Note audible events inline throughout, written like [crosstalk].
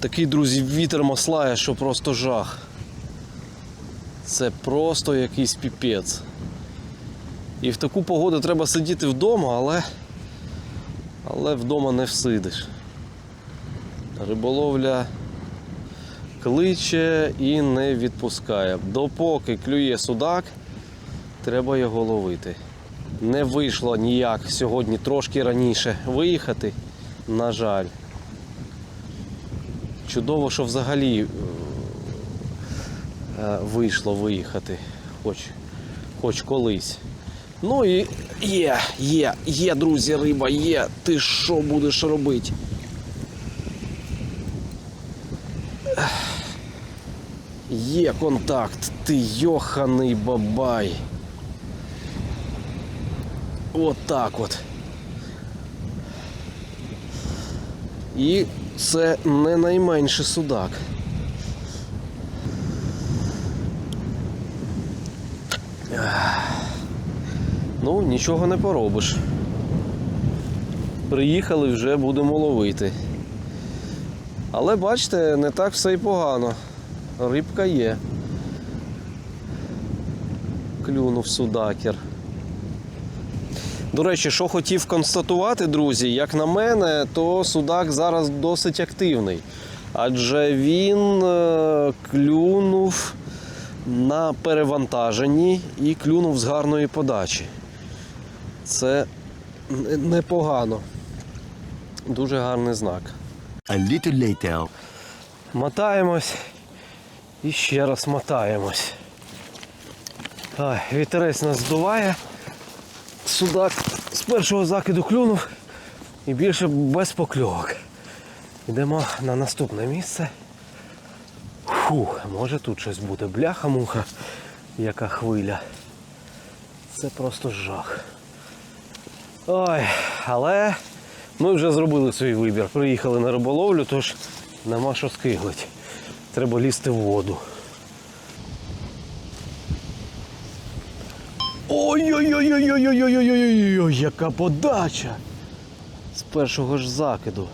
Такий, друзі, вітер маслає, що просто жах. Це просто якийсь піпець. І в таку погоду треба сидіти вдома, але, але вдома не всидиш. Риболовля кличе і не відпускає. Допоки клює судак, треба його ловити. Не вийшло ніяк сьогодні трошки раніше виїхати, на жаль. Чудово, що взагалі е, вийшло виїхати, хоч, хоч колись. Ну і є, є, є, друзі, риба, є. Ти що будеш робити? Є контакт, ти йоханий бабай. От так от. І це не найменший судак. Ну, нічого не поробиш. Приїхали, вже будемо ловити. Але бачите, не так все й погано. Рибка є. Клюнув судакер. До речі, що хотів констатувати, друзі, як на мене, то судак зараз досить активний. Адже він е, клюнув на перевантаженні і клюнув з гарної подачі. Це непогано. Дуже гарний знак. A little later. Мотаємось і ще раз мотаємось. Ай, вітерець нас здуває. Судак з першого закиду клюнув і більше без покльовок. Йдемо на наступне місце. Фух, може тут щось буде. Бляха-муха, яка хвиля. Це просто жах. Ой, але ми вже зробили свій вибір. Приїхали на риболовлю, тож нема що скиглить. Треба лізти в воду. Ой-ой-ой-ой-ой-ой-ой-ой-ой, яка подача! З першого ж закиду.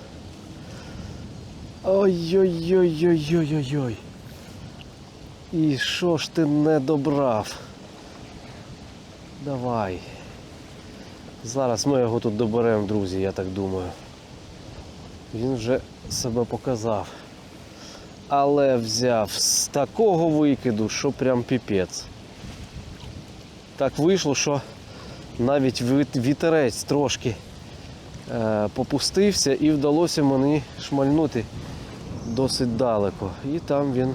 Ой-ой-ой-ой-ой-ой-ой. І що ж ти не добрав? Давай. Зараз ми його тут доберемо, друзі, я так думаю. Він вже себе показав. Але взяв з такого викиду, що прям піпець. Так вийшло, що навіть вітерець трошки е, попустився і вдалося мені шмальнути досить далеко. І там він,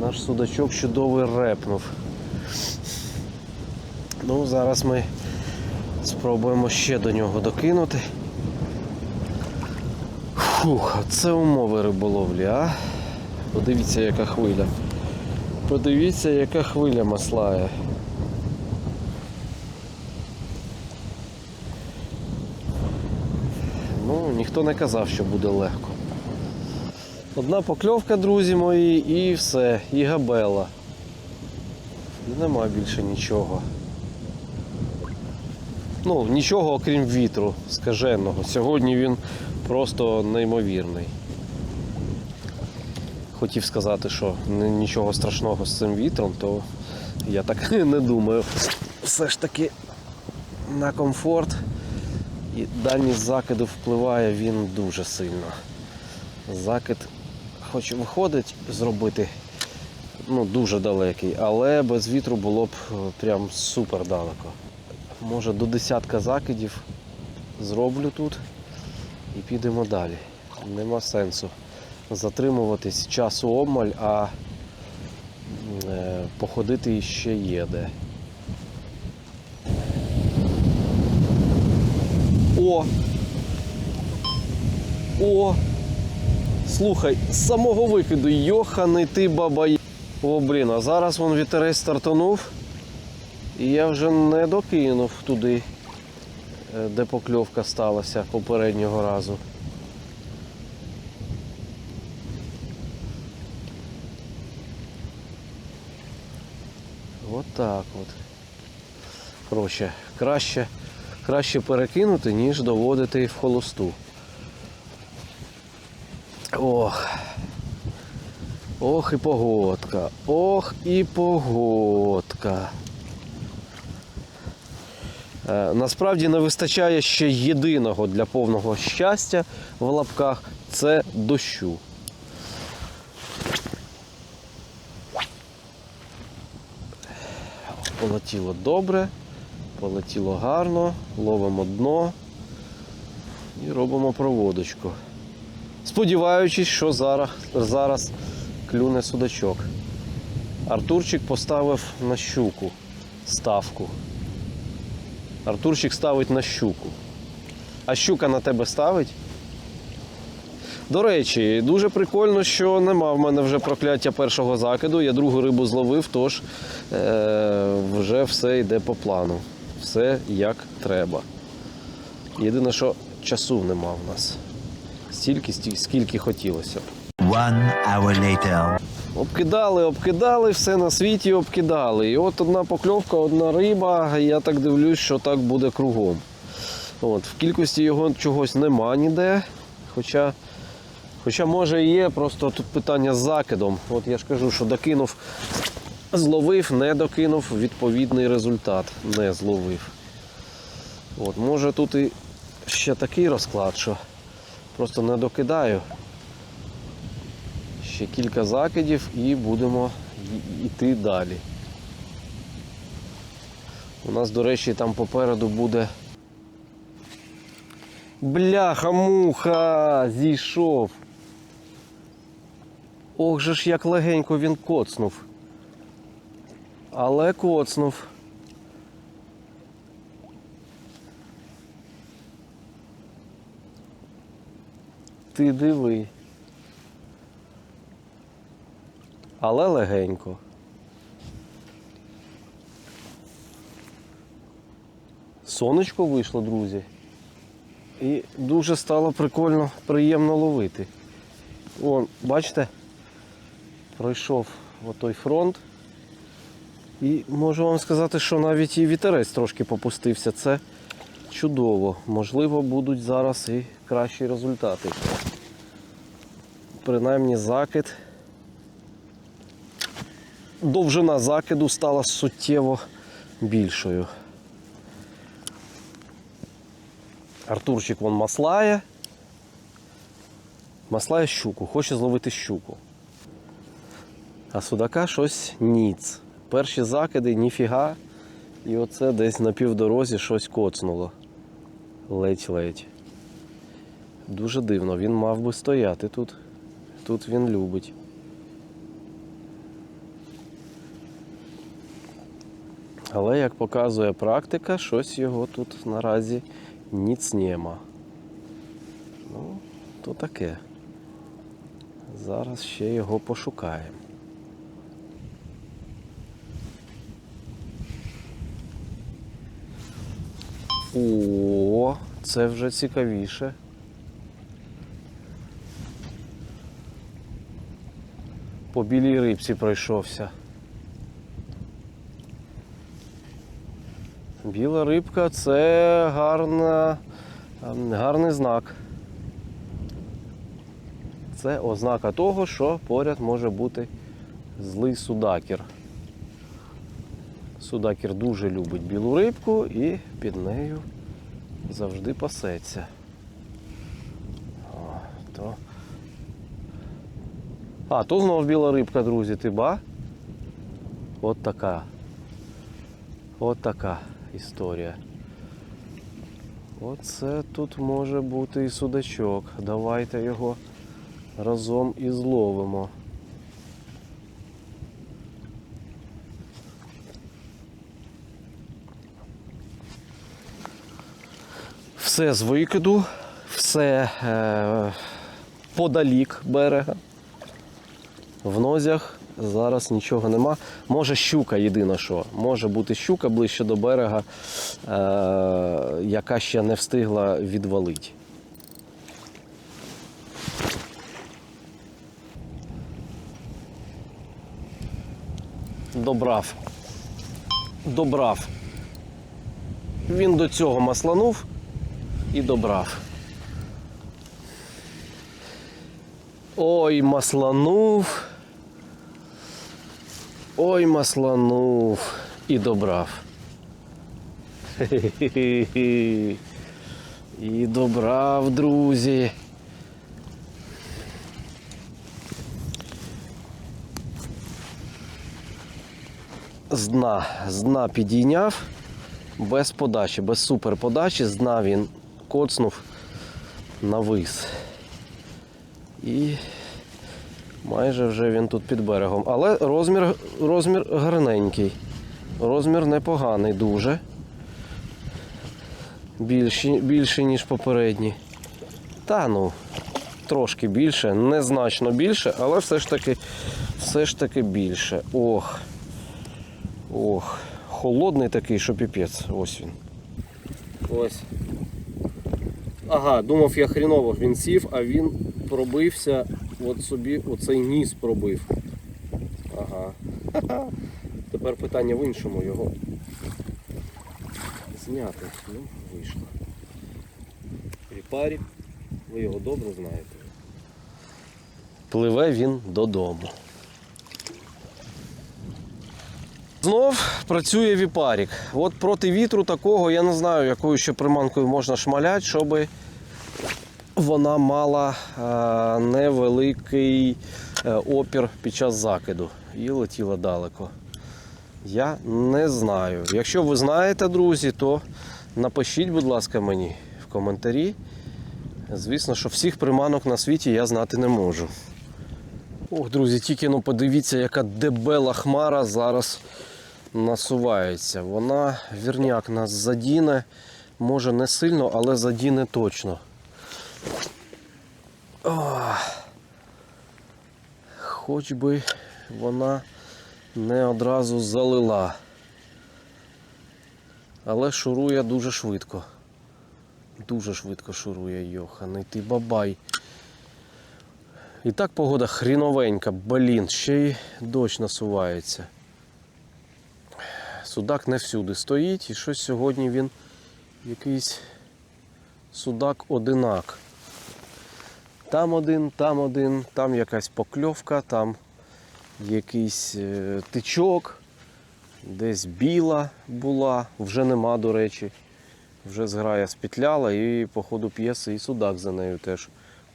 наш судачок чудовий репнув. Ну, зараз ми спробуємо ще до нього докинути. Фух, це умови риболовлі, а? Подивіться, яка хвиля. Подивіться, яка хвиля маслає. Ну, ніхто не казав, що буде легко. Одна покльовка, друзі мої, і все, і габела. І нема більше нічого. Ну, нічого окрім вітру скаженого. Сьогодні він просто неймовірний. Хотів сказати, що нічого страшного з цим вітром, то я так [laughs] не думаю. Все ж таки на комфорт і дальність закиду впливає він дуже сильно. Закид, хоч виходить зробити ну, дуже далекий, але без вітру було б е, прям супер далеко. Може до десятка закидів зроблю тут і підемо далі. Нема сенсу затримуватись часу обмаль, а е, походити ще є де. О! О! Слухай, з самого викиду, йоханий ти баба. О, блін, а зараз вон вітерець стартанув. І я вже не докинув туди, е, де покльовка сталася попереднього разу. От так от. Коротше, краще, краще перекинути, ніж доводити в холосту. Ох. Ох і погодка. Ох і погодка. Е, Насправді не вистачає ще єдиного для повного щастя в лапках це дощу. Полетіло добре, полетіло гарно, ловимо дно і робимо проводочку. Сподіваючись, що зараз, зараз клюне судачок. Артурчик поставив на щуку ставку. Артурчик ставить на щуку. А щука на тебе ставить? До речі, дуже прикольно, що нема в мене вже прокляття першого закиду. Я другу рибу зловив, тож е- вже все йде по плану. Все як треба. Єдине, що часу нема в нас. Стільки, стільки скільки хотілося. One hour later. Обкидали, обкидали, все на світі обкидали. І от одна покльовка, одна риба, я так дивлюсь, що так буде кругом. От, в кількості його чогось нема ніде. Хоча, хоча може і є, просто тут питання з закидом. От я ж кажу, що докинув, зловив, не докинув, відповідний результат не зловив. От, може тут і ще такий розклад, що просто не докидаю. Ще кілька закидів і будемо йти далі. У нас, до речі, там попереду буде. Бляха-муха! Зійшов. Ох же ж як легенько він коцнув. Але коцнув. Ти диви. але легенько. Сонечко вийшло, друзі. І дуже стало прикольно, приємно ловити. Вон, бачите, пройшов отой фронт. І можу вам сказати, що навіть і вітерець трошки попустився. Це чудово. Можливо, будуть зараз і кращі результати. Принаймні закид довжина закиду стала суттєво більшою. Артурчик вон маслає. Маслає щуку, хоче зловити щуку. А судака щось ніц. Перші закиди ніфіга. І оце десь на півдорозі щось коцнуло. Ледь-ледь. Дуже дивно, він мав би стояти тут. Тут він любить. Але, як показує практика, щось його тут наразі ніц нема. Ну, то таке. Зараз ще його пошукаємо. О, це вже цікавіше. По білій рибці пройшовся. Біла рибка це гарна, гарний знак. Це ознака того, що поряд може бути злий судакір. Судакір дуже любить білу рибку і під нею завжди пасеться. О, то... А, то знов біла рибка, друзі, ти ба? От така. От така історія. Оце тут може бути і судачок. Давайте його разом і зловимо. Все з викиду, все е, подалік берега. В нозях зараз нічого нема. Може щука єдине що. Може бути щука ближче до берега, е, яка ще не встигла відвалити. Добрав. Добрав. Він до цього масланув і добрав. Ой, масланув. Ой, масланув і добрав. Хе-хе-хе. [laughs] І добрав, друзі. З дна, з дна підійняв без подачі, без суперподачі. З дна він коцнув навис. І майже вже він тут під берегом. Але розмір, розмір гарненький. Розмір непоганий дуже. Більший, більший, ніж попередній. Та ну, трошки більше, незначно більше, але все ж таки, все ж таки більше. Ох. Ох. Холодний такий, що піпець. Ось він. Ось. Ага, думав я хріново він сів, а він пробився, от собі оцей ніс пробив. Ага. [laughs] Тепер питання в іншому його. Зняти. Ну, вийшло. Ріпарі, ви його добре знаєте. Пливе він додому. Знов працює віпарік. От проти вітру такого я не знаю, якою ще приманкою можна шмаляти, щоб вона мала е, невеликий е, опір під час закиду і летіла далеко. Я не знаю. Якщо ви знаєте, друзі, то напишіть, будь ласка, мені в коментарі. Звісно, що всіх приманок на світі я знати не можу. Ох, друзі, тільки ну подивіться, яка дебела хмара зараз насувається. Вона вірняк нас задіне. Може не сильно, але задіне точно. Хоч би вона не одразу залила. Але шурує дуже швидко. Дуже швидко шурує Йоханий ти бабай. І так погода хріновенька, блін, ще й дощ насувається. Судак не всюди стоїть і щось сьогодні він якийсь судак одинак. Там один, там один, там якась покльовка, там якийсь е, тичок, десь біла була, вже нема, до речі. Вже зграя спітляла і по ходу п'єси і судак за нею теж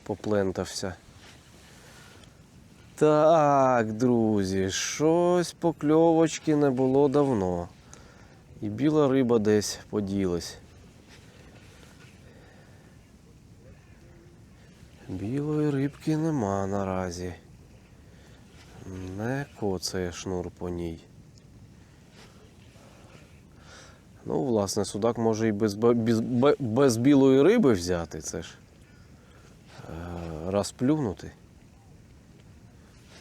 поплентався. Так, друзі, щось покльовочки не було давно. І біла риба десь поділась. Білої рибки нема наразі. Не коцає шнур по ній. Ну, власне, судак може і без, без, без білої риби взяти, це ж. е, Раз плюнути.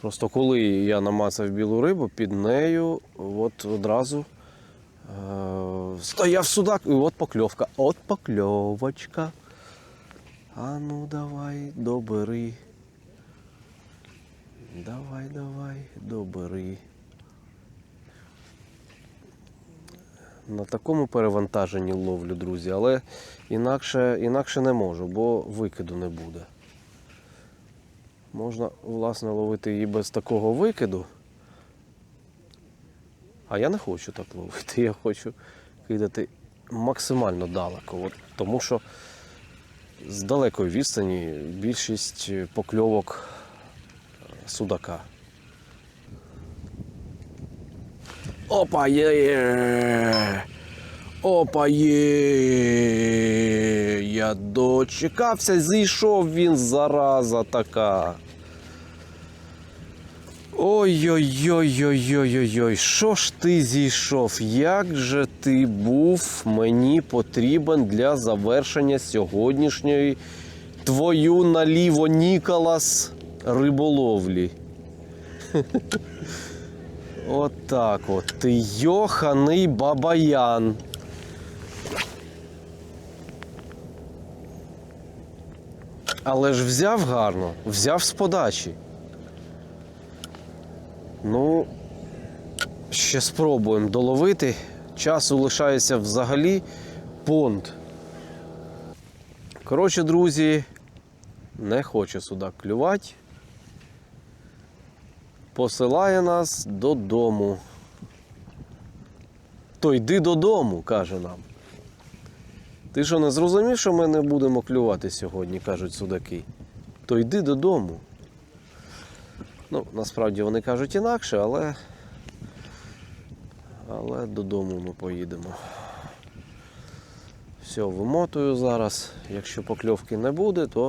Просто коли я намацав білу рибу, під нею от одразу е, стояв судак, і от покльовка. От покльовочка. А ну давай, добери. Давай, давай, добери. На такому перевантаженні ловлю, друзі, але інакше, інакше не можу, бо викиду не буде. Можна, власне, ловити її без такого викиду. А я не хочу так ловити. Я хочу кидати максимально далеко. От, тому що з далекої відстані більшість покльовок е, судака. Опа є! Опа є! Я дочекався, зійшов він, зараза така. Ой-ой-ой-ой-ой-ой-ой, що ж ти зійшов? Як же ти був мені потрібен для завершення сьогоднішньої твою наліво Ніколас риболовлі? [laughs] От от. Ти йоханий бабаян. Але ж взяв гарно, взяв з подачі. Ну, ще спробуємо доловити. Часу лишається взагалі понт. Коротше, друзі, не хоче судак клювати. посилає нас додому. То йди додому, каже нам. Ти що не зрозумів, що ми не будемо клювати сьогодні, кажуть судаки. То йди додому. Ну, насправді вони кажуть інакше, але. Але додому ми поїдемо. Все, вимотую зараз. Якщо покльовки не буде, то